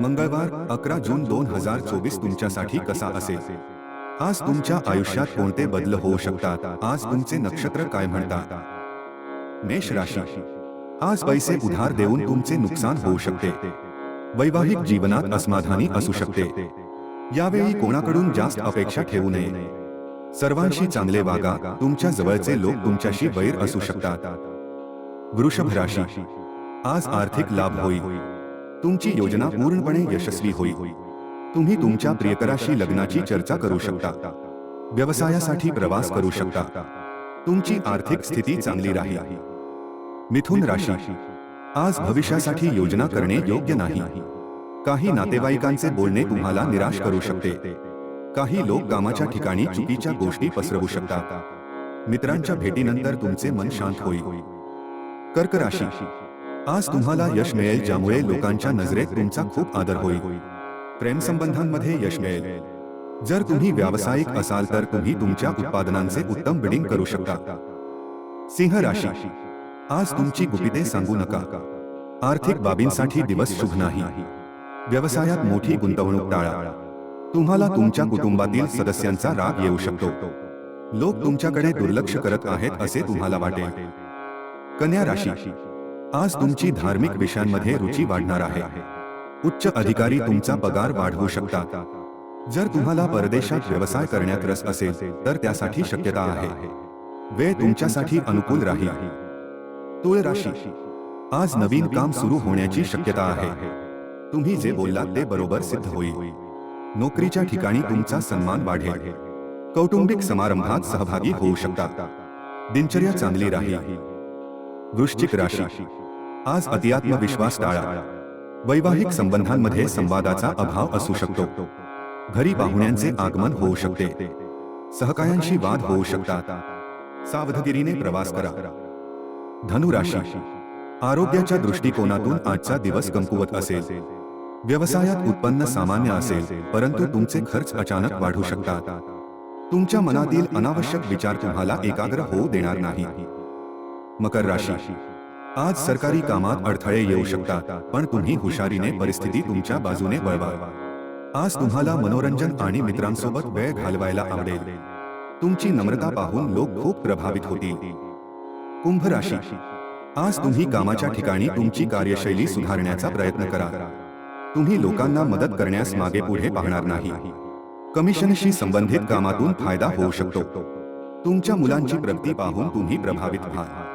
मंगळवार अकरा जून दोन हजार चोवीस तुमच्यासाठी कसा असेल? आज तुमच्या आयुष्यात कोणते बदल होऊ शकतात? आज तुमचे नक्षत्र काय म्हणतात? मेष राशी. आज पैसे उधार देऊन तुमचे नुकसान होऊ शकते. वैवाहिक जीवनात असमाधानी असू शकते. यावेळी कोणाकडून जास्त अपेक्षा ठेवू नये? सर्वांशी चांगले वागा. तुमच्या जवळचे लोक तुमच्याशी वैर असू शकतात. वृषभ राशी. आज आर्थिक लाभ होईल. तुमची योजना पूर्णपणे यशस्वी होईल. तुम्ही तुमच्या प्रियकराशी लग्नाची चर्चा करू शकता. व्यवसायासाठी प्रवास करू शकता. तुमची आर्थिक स्थिती चांगली राहील. मिथुन राशी. आज भविष्यासाठी योजना करणे योग्य नाही. काही नातेवाईकांचे बोलणे तुम्हाला निराश करू शकते. काही लोक कामाच्या ठिकाणी चुकीच्या गोष्टी पसरवू शकतात. मित्रांच्या भेटीनंतर तुमचे मन शांत होईल. कर्क राशी. आज तुम्हाला यश मिळेल ज्यामुळे लोकांच्या नजरेत तुमचा खूप आदर होईल. प्रेमसंबंधांमध्ये यश मिळेल. जर तुम्ही व्यावसायिक असाल तर तुम्ही तुमच्या उत्पादनांचे उत्तम बिडिंग करू शकता. सिंह राशी. आज तुमची गुपिते सांगू नका. आर्थिक बाबींसाठी दिवस शुभ नाही. व्यवसायात मोठी गुंतवणूक टाळा. तुम्हाला तुमच्या कुटुंबातील सदस्यांचा राग येऊ शकतो. लोक तुमच्याकडे दुर्लक्ष करत आहेत असे तुम्हाला वाटेल. कन्या राशी आज तुमची धार्मिक विषयांमध्ये रुची वाढणार आहे. उच्च अधिकारी तुमचा पगार वाढवू शकतात जर तुम्हाला परदेशात व्यवसाय करण्यात रस असेल तर त्यासाठी शक्यता आहे. वेळ तुमच्यासाठी अनुकूल राहील. तुळ राशी. आज नवीन काम सुरू होण्याची शक्यता आहे. तुम्ही जे बोललात ते बरोबर सिद्ध होईल. नोकरीच्या ठिकाणी तुमचा सन्मान वाढेल. कौटुंबिक समारंभात सहभागी होऊ शकता. दिनचर्या चांगली राहील. वृश्चिक राशी. आज अतिआत्मविश्वास टाळा. वैवाहिक संबंधांमध्ये संवादाचा अभाव असू शकतो. घरी पाहुण्यांचे आगमन होऊ शकते. सहकायांशी वाद होऊ शकतात. सावधगिरीने प्रवास करा. धनुराशी. आरोग्याच्या दृष्टिकोनातून आजचा दिवस कमकुवत असेल. व्यवसायात उत्पन्न सामान्य असेल परंतु तुमचे खर्च अचानक वाढू शकतात. तुमच्या मनातील अनावश्यक विचार तुम्हाला एकाग्र होऊ देणार नाही. मकर राशी. आज सरकारी कामात अडथळे येऊ शकतात पण तुम्ही हुशारीने परिस्थिती तुमच्या बाजूने वळवा. आज तुम्हाला मनोरंजन आणि मित्रांसोबत वेळ घालवायला आवडेल. तुमची नम्रता पाहून लोक खूप प्रभावित होतील. कुंभ राशी. आज तुम्ही कामाच्या ठिकाणी तुमची कार्यशैली सुधारण्याचा प्रयत्न करा. तुम्ही लोकांना मदत करण्यास मागे पुढे पाहणार नाही. कमिशनशी संबंधित कामातून फायदा होऊ शकतो. तुमच्या मुलांची प्रगती पाहून तुम्ही प्रभावित व्हाल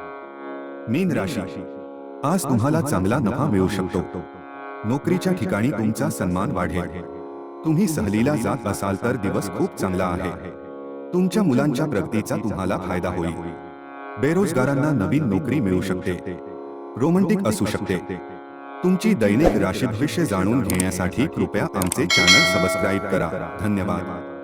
मीन राशी. आज तुम्हाला चांगला नफा मिळू शकतो. नोकरीच्या ठिकाणी तुमचा सन्मान वाढेल. तुम्ही सहलीला जात असाल तर दिवस खूप चांगला आहे. तुमच्या मुलांच्या प्रगतीचा तुम्हाला फायदा होईल. बेरोजगारांना नवीन नोकरी मिळू शकते. रोमंटिक असू शकते. तुमची दैनिक राशी भविष्य जाणून घेण्यासाठी कृपया आमचे चॅनल सबस्क्राईब करा. धन्यवाद.